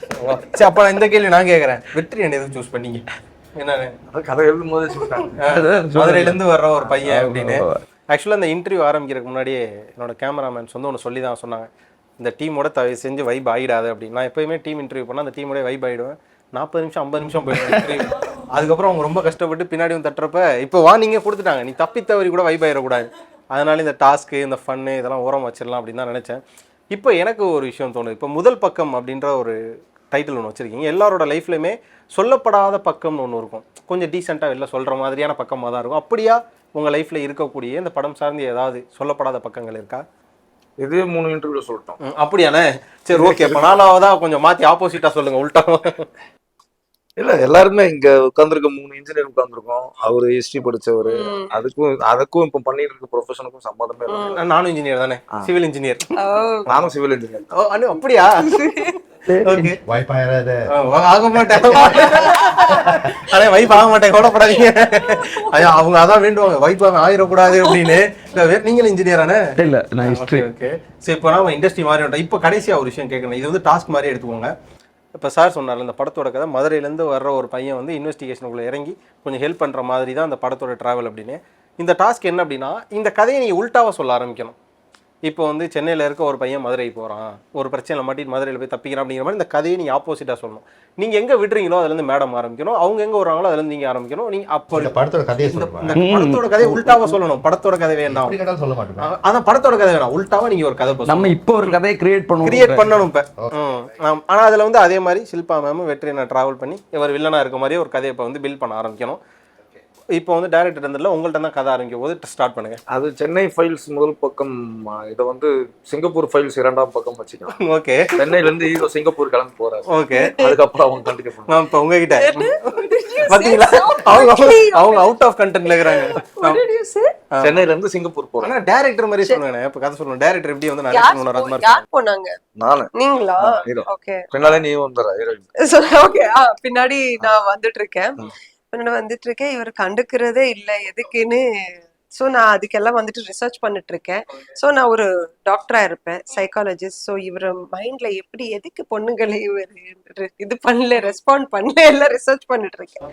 சரி அப்ப இந்த கேள்வி நான் கேக்குறேன். வெற்றி என்ன எதுவும் சூஸ் பண்ணீங்க? என்னன்னு அதான் கதை எழுதும் போதே சொல்லிட்டாங்க மதுரையில இருந்து வர்ற ஒரு பையன் அப்படின்னு. ஆக்சுவலாக அந்த இன்டர்வியூ ஆரம்பிக்கிறதுக்கு முன்னாடியே என்னோட கேமராமேன்ஸ் வந்து ஒன்று சொல்லி தான் சொன்னாங்க. இந்த டீமோட தயவு செஞ்சு வைப் ஆகிடாது அப்படின்னு. நான் எப்பயுமே டீம் இன்டர்வியூ பண்ணால் அந்த டீமோட வைப் ஆகிடுவேன் நாற்பது நிமிஷம் ஐம்பது நிமிஷம் போயிடுவேன் அதுக்கப்புறம் அவங்க ரொம்ப கஷ்டப்பட்டு பின்னாடி வந்து தட்டுறப்ப இப்போ வா நீங்கள் கொடுத்துட்டாங்க. நீ தப்பி தவறி கூட வைப் ஆகிடக்கூடாது அதனால இந்த டாஸ்க்கு இந்த ஃபன்னு இதெல்லாம் ஓரம் வச்சிடலாம் அப்படின்னு தான் நினச்சேன். இப்போ எனக்கு ஒரு விஷயம் தோணுது. இப்போ முதல் பக்கம் அப்படின்ற ஒரு டைட்டில் ஒன்று வச்சுருக்கீங்க. எல்லாரோட லைஃப்லையுமே சொல்லப்படாத பக்கம்னு ஒன்று இருக்கும். கொஞ்சம் டீசெண்டாக வெளில சொல்கிற மாதிரியான பக்கமாக தான் இருக்கும். அப்படியா உங்கள் லைஃப்பில் இருக்கக்கூடிய இந்த படம் சார்ந்து ஏதாவது சொல்லப்படாத பக்கங்கள் இருக்கா? இதே மூணு இன்டர்வியூல சொல்லிட்டோம். அப்படியாண்ணே? சரி ஓகே இப்போ நாலாவதா கொஞ்சம் மாற்றி ஆப்போசிட்டாக சொல்லுங்கள் உள்டா இல்ல எல்லாருமே இங்க உட்காந்துருக்க மூணு இன்ஜினியர் உட்காந்துருக்கோம் அவரு ஹிஸ்டரி படிச்சவரு. அதுக்கும் அதுக்கும் இப்ப பண்ணிட்டு இருக்க ப்ரொஃபஷனுக்கும் சம்மந்தமே இல்லை. நானும் இன்ஜினியர் தானே? சிவில் இன்ஜினியர் நானும் சிவில் இன்ஜினியர் ஓ அப்படியா? ஓகே. வாய்ப்பாயிராத. ஆக மாட்டேன். அண்ணே வைப் ஆக மாட்டேன். கவலைப்படாதீங்க. ஐயா அவங்க அதான் வேண்டுவாங்க. வைப் ஆக ஆயிடக்கூடாது அப்படின்னு. நீங்களும் இன்ஜினியரானே இல்லை நான் ஹிஸ்ட்ரி ஓகே இப்போ நம்ம இண்டஸ்ட்ரி மாறி வந்துட்டோம் இப்போ கடைசியா ஒரு விஷயம் கேட்கணும் இது வந்து டாஸ்க் மாதிரி எடுத்துக்கோங்க. இப்போ சார் சொன்னார்ல இந்த படத்தோட கதை மதுரையிலேருந்து வர்ற ஒரு பையன் வந்து இன்வெஸ்டிகேஷனுக்குள்ளே இறங்கி கொஞ்சம் ஹெல்ப் பண்ணுற மாதிரி தான் அந்த படத்தோட ட்ராவல் அப்படின்னு. இந்த டாஸ்க் என்ன அப்படின்னா இந்த கதையை நீங்கள் உல்ட்டாவாக சொல்ல ஆரம்பிக்கணும். இப்போ வந்து சென்னையில் இருக்க ஒரு பையன் மதுரை போகிறான் ஒரு பிரச்சனை மாட்டிட்டு மதுரையில் போய் தப்பிக்கிறான் அப்படிங்கிற மாதிரி இந்த கதையை நீங்கள் ஆப்போசிட்டாக சொல்லணும். நீங்கள் எங்கே விடுறீங்களோ அதுலேருந்து மேடம் ஆரம்பிக்கணும். அவங்க எங்கே வராங்களோ அதுலேருந்து நீங்கள் ஆரம்பிக்கணும். நீங்கள் அப்போ இந்த படத்தோட கதையை இந்த படத்தோட கதையை உல்ட்டாவாக சொல்லணும். படத்தோட கதை வேண்டாம். சொல்ல மாட்டேன் அதான் படத்தோட கதை வேணாம். உல்டாவா நீங்க ஒரு கதை நம்ம இப்போ ஒரு கதையை கிரியேட் பண்ணுவோம் கிரியேட் பண்ணணும் இப்ப. ம். ஆம். ஆனா அதுல வந்து அதே மாதிரி சில்பா மேம் வெற்றி நான் டிராவல் பண்ணி இவர் வில்லனா இருக்க மாதிரியே ஒரு கதையை இப்போ வந்து பில்ட் பண்ண ஆரம்பிக்கணும். இப்போ வந்து டேரக்டர் இருந்ததுல உங்கள்ட்ட தான் கதை ஆரம்பிக்கும் போது ஸ்டார்ட் பண்ணுங்க. அது சென்னை ஃபைல்ஸ் முதல் பக்கம் இதை வந்து சிங்கப்பூர் ஃபைல்ஸ் இரண்டாம் பக்கம் வச்சுக்கலாம். ஓகே. சென்னையில இருந்து ஹீரோ சிங்கப்பூர் கிளம்பி போறாரு. ஓகே. அதுக்கப்புறம் அவங்க மேம் இப்போ உங்ககிட்ட. So அவங்க? அவங்க அவுட் ஆஃப் கண்டென்ட்ல இருக்கிறாங்க? சென்னையில இருந்து சிங்கப்பூர் போறாங்க ஆனா டேரக்டர் மாதிரி சொல்லுங்க இப்போ கதை சொல்லணும் டேரக்டர் எப்படி வந்து சொல்லணும் அது மாதிரி யார் போனாங்க? நானு. நீங்களா. ஓகே. பின்னாலே நீ வந்துடுற ஹீரோயின். ஓகே பின்னாடி நான் வந்துட்டு இருக்கேன். வந்துட்டு இருக்கேன் இவர் கண்டுக்கிறதே இல்லை. எதுக்குன்னு ஸோ நான் அதுக்கெல்லாம் வந்துட்டு ரிசர்ச் பண்ணிட்டு இருக்கேன் ஸோ நான் ஒரு டாக்டரா இருப்பேன் சைக்காலஜிஸ்ட் ஸோ இவர் மைண்ட்ல எப்படி எதுக்கு பொண்ணுங்களை இவர் இது பண்ணல ரெஸ்பாண்ட் பண்ணல எல்லாம் ரிசர்ச் பண்ணிட்டு இருக்கேன்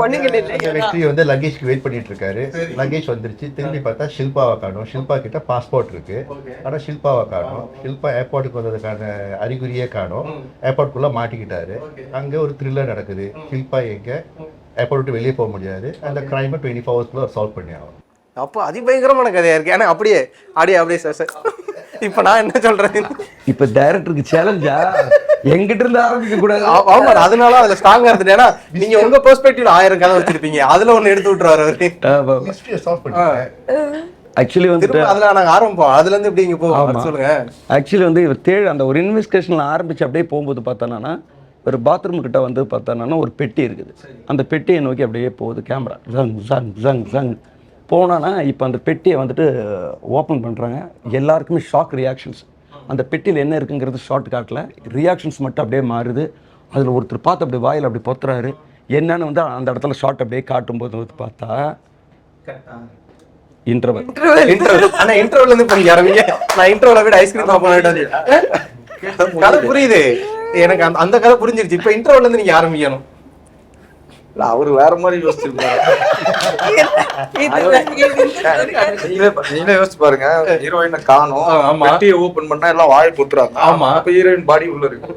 வெற்றி வந்து லக்கேஜ்க்கு வெயிட் பண்ணிட்டு இருக்காரு லக்கேஜ் வந்துருச்சு. திரும்பி பார்த்தா ஷில்பாவை காணும். ஷில்பா கிட்ட பாஸ்போர்ட் இருக்கு. ஆனா ஷில்பாவை காணும். ஷில்பா ஏர்போர்ட்டுக்கு வந்ததுக்கான அறிகுறியே காணும். ஏர்போர்ட்டுக்குள்ள மாட்டிக்கிட்டாரு. அங்க ஒரு த்ரில்லர் நடக்குது. ஷில்பா எங்க? ஏர்போர்ட் விட்டு வெளியே போக முடியாது. அந்த கிரைமை டுவெண்ட்டி ஃபோர் ஹவர்ஸ்க்குள்ள சால்வ் பண்ணி ஆகும் அப்போ அதிபயங்கரமான கதையா இருக்கு. ஏன்னா அப்படியே அப்படியே அப்படியே சார் சார். இப்போ நான் என்ன சொல்றேன் இப்ப டைரக்டருக்கு சேலஞ்சா எங்கிட்ட இருந்து ஆரம்பிக்க கூடாது. ஆ- ஆமா அதனால அதுல ஸ்ட்ராங்கா இருந்துட்டு ஏன்னா நீங்க உங்க பெர்ஸ்பெக்டிவ்ல ஆயிரம் கதை வச்சிருப்பீங்க. அதுல ஒண்ணு எடுத்து விட்டுருவாரு அவரு. மிஸ்ட்ரியை சால்வ் பண்ணிட்டேன். ஆக்சுவலி வந்துட்டு திரும்ப அதுல நாங்க ஆரம்பிப்போம். அதுல இருந்து இப்படி இங்க போவோம் சொல்லுங்க. ஆக்சுவலி வந்து இவர் தேழ் அந்த ஒரு இன்வெஸ்டிகேஷனில் ஆரம்பிச்சு அப்படியே போகும்போது பார்த்தானா ஒரு பாத்ரூம் கிட்ட வந்து பார்த்தானா ஒரு பெட்டி இருக்குது. அந்த பெட்டியை நோக்கி அப்படியே போகுது கேமரா ஜங் ஜங் ஜங் ஜங் போனானா இப்போ அந்த பெட்டியை வந்துட்டு ஓப்பன் பண்ணுறாங்க எல்லாருக்குமே ஷாக் ரியாக்ஷன்ஸ் அந்த பெட்டியில் என்ன இருக்குங்கிறது ஷார்ட் காட்டல. ரியாக்ஷன்ஸ் மட்டும் அப்படியே மாறுது. அதில் ஒருத்தர் பார்த்து அப்படியே வாயில் அப்படி பொத்துறாரு. என்னன்னு வந்து அந்த இடத்துல ஷார்ட் அப்படியே காட்டும்போது வந்து பார்த்தா இன்டர்வல் இன்டர்வல் ஆனா இன்டர்வல்ல இருந்து பண்ணி ஆரம்பிங்க நான் இன்டர்வல விட ஐஸ்கிரீம் சாப்பிட கதை புரியுது. எனக்கு அந்த அந்த கதை புரிஞ்சிருச்சு. இப்ப இன்டர்வல்ல இருந்து நீங்க ஆரம்பிக்கணும். அவரு வேற மாதிரி யோசிச்சிருப்பாரு நீங்களே யோசிச்சு பாருங்க. ஹீரோயினை காணும். ஆமா. ஓபன் பண்ணா எல்லாம் வாயை குத்துறாங்க ஆமா. அப்ப ஹீரோயின் பாடி உள்ள இருக்கு.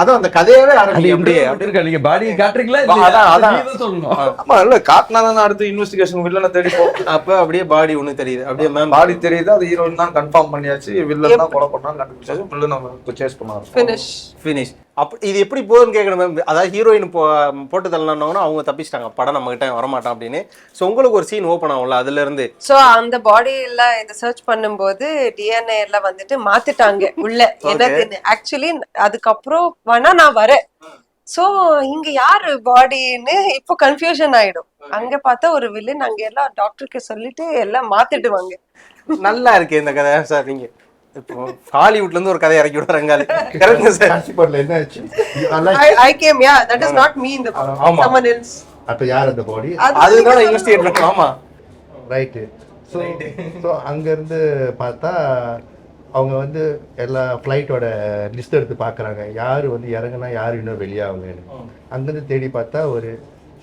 அதான் அந்த கதையாவே அப்படியே அப்படியே இருக்கா? நீங்க பாடியை காட்டுறீங்களா? அதான்? அதான். சொல்லணும். ஆமா இல்ல காட்டினா தானே அடுத்து இன்வெஸ்டிகேஷன் வில்லனை தேடி போகும் அப்ப அப்படியே பாடி ஒண்ணு தெரியுது. அப்படியே மேம் பாடி தெரியுது. அது ஹீரோயின் தான் கன்ஃபார்ம் பண்ணியாச்சு. வில்லன் தான் கொலை பண்ணா கண்டுபிடிச்சாச்சு. வில்லன் நம்ம சேஸ் பண்ணாரு ஃபினிஷ் ஃபினிஷ் அப்ப இது எப்படி போகுதுன்னு கேட்கணும் மேம் அதாவது ஹீரோயின் போ போட்டு தள்ளனவங்கன்னா அவங்க தப்பிச்சிட்டாங்க. படம் நம்ம கிட்ட வரமாட்டான் அப்படின்னு. ஸோ உங்களுக்கு ஒரு சீன் ஓப்பன் ஆகும்ல அதுல இருந்து சோ அந்த பாடி எல்லாம் இந்த சர்ச் பண்ணும்போது டிஎன்ஏ எல்லாம் வந்துட்டு மாத்திட்டாங்க உள்ள. என்னது ஆக்சுவலி அதுக்கப்புறம் வேணா நான் வரேன். சோ இங்க யாரு பாடின்னு இப்போ கன்ஃபியூஷன் ஆயிடும். அங்க பார்த்தா ஒரு வில்லன் அங்க எல்லாம் டாக்டருக்கு சொல்லிட்டு எல்லாம் மாத்திடுவாங்க. நல்லா இருக்கு இந்த கதை சார் நீங்க இப்போ ஹாலிவுட்ல இருந்து ஒரு கதை இறக்கி விடுறாங்க கரெக்ட் சார் காசிபாட்ல என்ன ஆச்சு? I came yeah that is not me இந்த else. அப்ப யார் அந்த பாடி அதுதான் இன்வெஸ்டிகேட் பண்ணணும் ஆமா. ரைட்டு ஸோ ஸோ அங்கேருந்து பார்த்தா அவங்க வந்து எல்லா ஃப்ளைட்டோட லிஸ்ட் எடுத்து பார்க்குறாங்க. யார் வந்து இறங்குனா யார் இன்னும் வெளியாகலன்னு அங்கேருந்து தேடி பார்த்தா ஒரு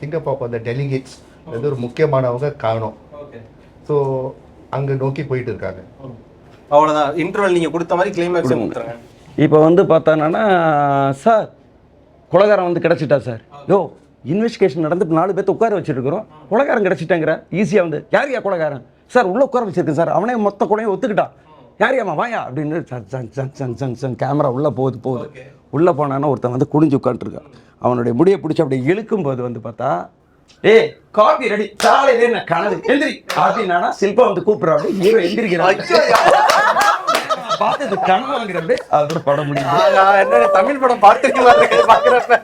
சிங்கப்பூர் அந்த டெலிகேட்ஸ் வந்து ஒரு முக்கியமானவங்க காணும். ஸோ அங்கே நோக்கி போயிட்டு இருக்காங்க. அவ்வளவுதான். இன்டர்வல் நீங்க கொடுத்த மாதிரி கிளைமேக்ஸ் இப்போ வந்து பார்த்தானா சார் கொலகாரன் வந்து கிடச்சிட்டா சார்? யோ இன்வெஸ்டிகேஷன் நடந்து நாலு பேர்த்த உட்கார வச்சிருக்கிறோம். கொலகாரன் கிடச்சிட்டாங்கிற. ஈஸியாக வந்து யார் யா கொலகாரன்? சார் உள்ள உட்கார வச்சிருக்கேன் சார். அவனே மொத்த கொலையும் ஒத்துக்கிட்டான். யார் யாமா வாயா அப்படின்னு சங் சங் சங் சங் சங் கேமரா உள்ளே போகுது போகுது. உள்ளே போனான்னா ஒருத்தன் வந்து குனிஞ்சு உட்காந்துருக்கான் அவனுடைய முடியை பிடிச்சி அப்படியே இழுக்கும் போது வந்து பார்த்தா ஏய் காபி ரெடி காலையில என்ன கனவு? எந்திரி. காபி நானா? சில்பா வந்து கூப்பிடுறா. அப்படி ஹீரோ எந்திரிக்கிறான் பார்த்தது கனவாங்கிறது அதோட படம் முடியும் தமிழ் படம் பார்த்துருக்கீங்களா? பாக்குறப்ப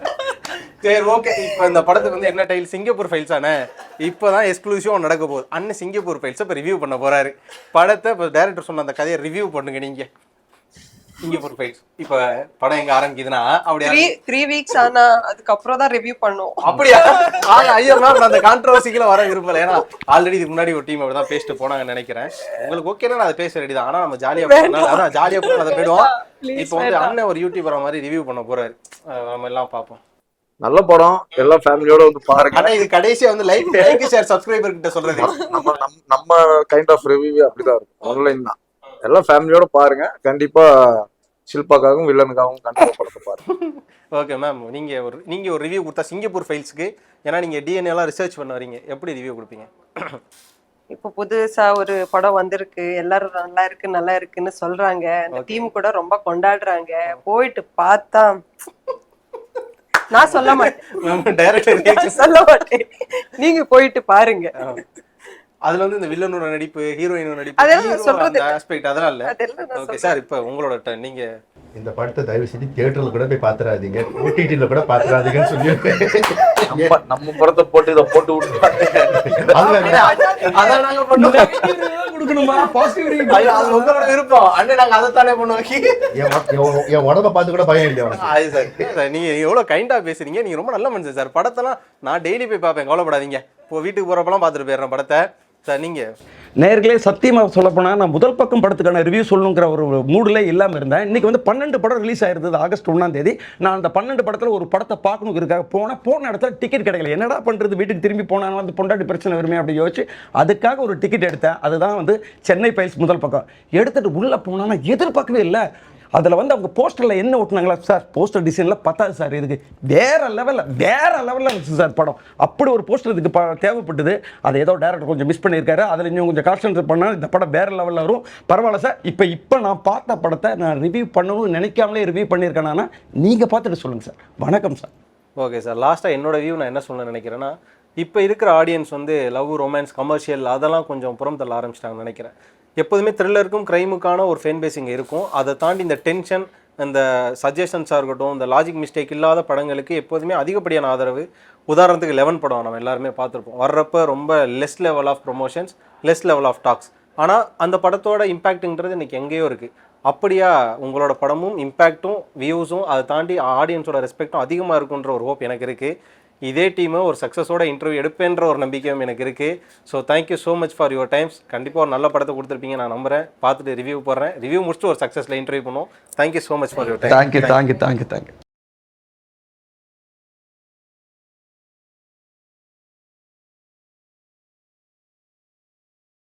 சரி ஓகே இப்போ இந்த படத்துக்கு வந்து என்ன டைல் சிங்கப்பூர் ஃபைல்ஸ் ஆனே இப்போதான் எக்ஸ்க்ளூசிவாக நடக்க போகுது. அண்ணன் சிங்கப்பூர் ஃபைல்ஸ் இப்போ ரிவ்யூ பண்ண போறாரு. படத்தை இப்போ டேரக்டர் சொன்ன அந்த கதையை ரிவ்யூ பண்ணுங்க நீங்க. சிங்கப்பூர் ஃபைல்ஸ் இப்போ படம் எங்க ஆரம்பிக்குதுன்னா அப்படியா த்ரீ த்ரீ வீக்ஸ் ஆனா அதுக்கப்புறம் தான் ரிவ்யூ பண்ணுவோம். அப்படியா? ஐயோ மேம் அந்த கான்ட்ரவர்சிக்கல வர விரும்பல. ஏன்னா ஆல்ரெடி இதுக்கு முன்னாடி ஒரு டீம் அப்படிதான் பேசிட்டு போனாங்கன்னு நினைக்கிறேன். உங்களுக்கு ஓகேனா நான் அதை பேச ரெடி தான். ஆனா நம்ம ஜாலியா போனா அதான் ஜாலியா போனா அதை போயிடுவோம் இப்போ வந்து அண்ணன் ஒரு யூடியூபர் மாதிரி ரிவ்யூ பண்ண போறாரு. நம்ம எல்லாம் பார்ப்போம். நல்ல படம். எல்லா ஃபேமிலியோட வந்து பாருங்க. ஆனா இது கடைசியா வந்து லைக் லைக் ஷேர் சப்ஸ்கிரைபர் கிட்ட சொல்றது. நம்ம நம் நம்ம கைண்ட் ஆஃப் ரிவ்யூ அப்படிதான் இருக்கும். ஆன்லைன் தான். எல்லாம் ஃபேமிலியோட பாருங்க. கண்டிப்பா ஷில்பாக்காகவும் வில்லனுக்காகவும் கண்டிப்பா படத்தை பாருங்க. ஓகே மேம் நீங்க ஒரு நீங்க ஒரு ரிவ்யூ கொடுத்தா சிங்கப்பூர் ஃபைல்ஸ்க்கு ஏன்னா நீங்க டிஎன்ஏ எல்லாம் ரிசர்ச் பண்ண வரீங்க. எப்படி ரிவ்யூ கொடுப்பீங்க? இப்போ புதுசா ஒரு படம் வந்திருக்கு. எல்லாரும் நல்லா இருக்கு நல்லா இருக்குன்னு சொல்றாங்க. அந்த டீம் கூட ரொம்ப கொண்டாடுறாங்க. போயிட்டு பார்த்தா நான் சொல்ல மாட்டேன். சொல்ல மாட்டேன். நீங்க போயிட்டு பாருங்க. அதுல வந்து இந்த வில்லனோட நடிப்பு ஹீரோயினோட நடிப்பு அதெல்லாம் சொல்றது ஆஸ்பெக்ட் அதெல்லாம் இல்ல. ஓகே சார் இப்போ உங்களோட turn. நீங்க இந்த படத்தை தயவு செஞ்சு தியேட்டர்ல கூட போய் பாத்துறாதீங்க. ஓடிடியில் கூட பாத்துறாதீங்கன்னு சொல்லியிருக்கேன் நம்ம நம்ம படத்தை போட்டு இதை போட்டு என் உட- என் உட- என் உடம்ப பார்த்து கூட பயம் சார் நீங்க எவ்வளவு கைண்டா பேசுறீங்க. நீங்க ரொம்ப நல்ல மனுஷன் சார் படத்தெல்லாம் நான் டெய்லி போய் பார்ப்பேன். கவலைப்படாதீங்க. இப்போ வீட்டுக்கு போறப்பெல்லாம் பார்த்துட்டு போயிடுறேன் படத்தை. சார் நீங்கள் நேர்களே சத்தியமாக சொல்லப்போனால் நான் முதல் பக்கம் படத்துக்கான ரிவ்யூ சொல்லணுங்கிற ஒரு மூடில் இல்லாமல் இருந்தேன். இன்னைக்கு வந்து பன்னெண்டு படம் ரிலீஸ் ஆயிருந்தது ஆகஸ்ட் ஒன்றாம் தேதி. நான் அந்த பன்னெண்டு படத்தில் ஒரு படத்தை பார்க்கணுங்கிறதுக்காக போனால் போன இடத்துல டிக்கெட் கிடைக்கல. என்னடா பண்ணுறது வீட்டுக்கு திரும்பி போனாலும் வந்து பொண்டாட்டி பிரச்சனை வருமே அப்படி யோசிச்சு அதுக்காக ஒரு டிக்கெட் எடுத்தேன். அதுதான் வந்து சென்னை பைல்ஸ் முதல் பக்கம். எடுத்துகிட்டு உள்ளே போனால் எதிர்பார்க்கவே இல்லை. அதில் வந்து அவங்க போஸ்டரில் என்ன ஓட்டினாங்களா சார் போஸ்டர் டிசைனில் பத்தாது சார் இதுக்கு வேற லெவலில் வேறு லெவலில் இருந்துச்சு சார் படம். அப்படி ஒரு போஸ்டர் இதுக்கு ப- தேவைப்பட்டது. அதை ஏதோ டேரக்டர் கொஞ்சம் மிஸ் பண்ணியிருக்காரு. அதில் இன்னும் கொஞ்சம் கான்சன்ட்ரேட் பண்ணால் இந்த படம் வேற லெவலில் வரும். பரவாயில்ல சார். இப்போ இப்போ நான் பார்த்த படத்தை நான் ரிவ்யூ பண்ணணும்னு நினைக்காமலே ரிவ்யூ பண்ணியிருக்கேனா நீங்கள் பார்த்துட்டு சொல்லுங்கள் சார். வணக்கம் சார். Okay sir. லாஸ்ட்டாக என்னோட வியூ நான் என்ன சொல்ல நினைக்கிறேன்னா இப்போ இருக்கிற ஆடியன்ஸ் வந்து லவ் ரொமான்ஸ் கமர்ஷியல் அதெல்லாம் கொஞ்சம் புறம் தள்ள ஆரம்பிச்சிட்டாங்கன்னு நினைக்கிறேன். எப்போதுமே த்ரில்லருக்கும் க்ரைமுக்கான ஒரு ஃபேன் பேஸ் இங்கே இருக்கும். அதை தாண்டி இந்த டென்ஷன் இந்த சஜஷன்ஸாக இருக்கட்டும் இந்த லாஜிக் மிஸ்டேக் இல்லாத படங்களுக்கு எப்போதுமே அதிகப்படியான ஆதரவு. உதாரணத்துக்கு லெவன் படம் நம்ம எல்லாருமே பார்த்துருப்போம். வர்றப்போ ரொம்ப less level of promotions less level of talks ஆனால் அந்த படத்தோட இம்பேக்ட்டுங்கிறது இன்னைக்கு எங்கேயோ இருக்குது அப்படியா உங்களோட படமும் இம்பேக்ட்டும் வியூஸும் அதை தாண்டி ஆடியன்ஸோட ரெஸ்பெக்டும் அதிகமாக இருக்குன்ற ஒரு ஹோப் எனக்கு இருக்குது இதே டீமை ஒரு சக்ஸஸோட இன்டர்வியூ எடுப்பேன்ற ஒரு நம்பிக்கையும் எனக்கு இருக்குது so thank you so much for your times கண்டிப்பாக ஒரு நல்ல படத்தை கொடுத்துருப்பீங்க நான் நம்புறேன். பார்த்துட்டு ரிவ்யூ போடுறேன். ரிவ்யூ முடிச்சுட்டு ஒரு சக்ஸஸில் இன்டர்வியூ பண்ணுவோம். Thank you so much for your time thank you thank you thank you thank you